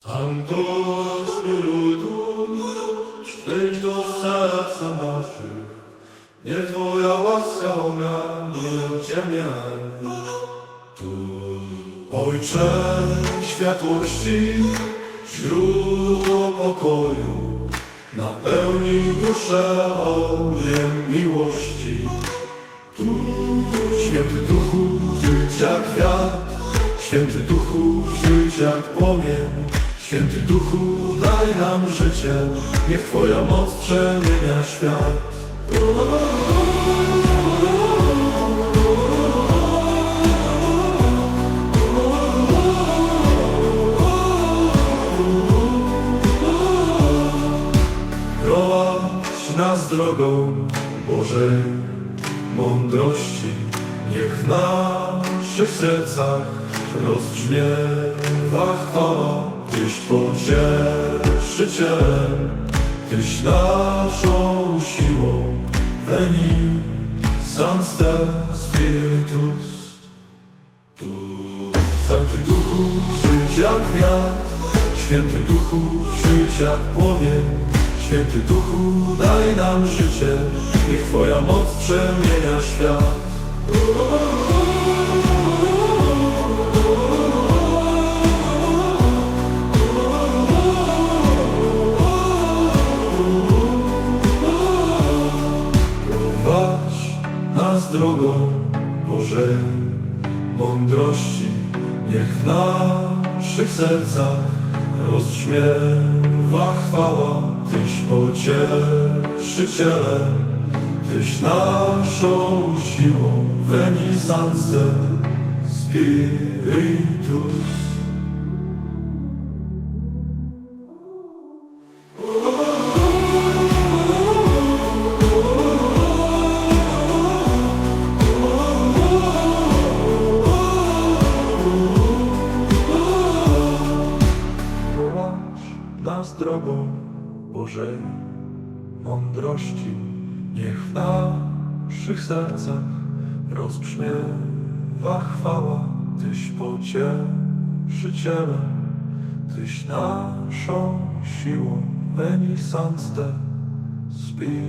Santos ludu, przyjdź do serca naszych, nie Twoja łaska omianie ziemię. Tu, Ojcze światłości, źródło pokoju, napełnij duszę ogniem miłości. Tu, święty duchu, żyć jak kwiat, święty duchu, żyć jak płomień. Święty duchu, daj nam życie, niech Twoja moc przemienia świat. Prowadź nas drogą Bożej mądrości, niech w naszych sercach rozbrzmiewa chwała, Tyś pocieszycielem, Tyś naszą siłą, Veni Sancte Spiritus. Tu Święty Duchu, żyć jak wiatr, Święty Duchu, żyć jak płomień, Święty Duchu, daj nam życie, niech Twoja moc przemienia świat. Drogą Bożej mądrości, niech w naszych sercach rozbrzmiewa chwała, Tyś pocieszycielem, Tyś naszą siłą, Veni Sancte Spiritus. Nas drogą Bożej mądrości, niech w naszych sercach rozbrzmiewa chwała, Tyś pocieszycielem, Tyś naszą siłą, Veni Sancte Spiritus.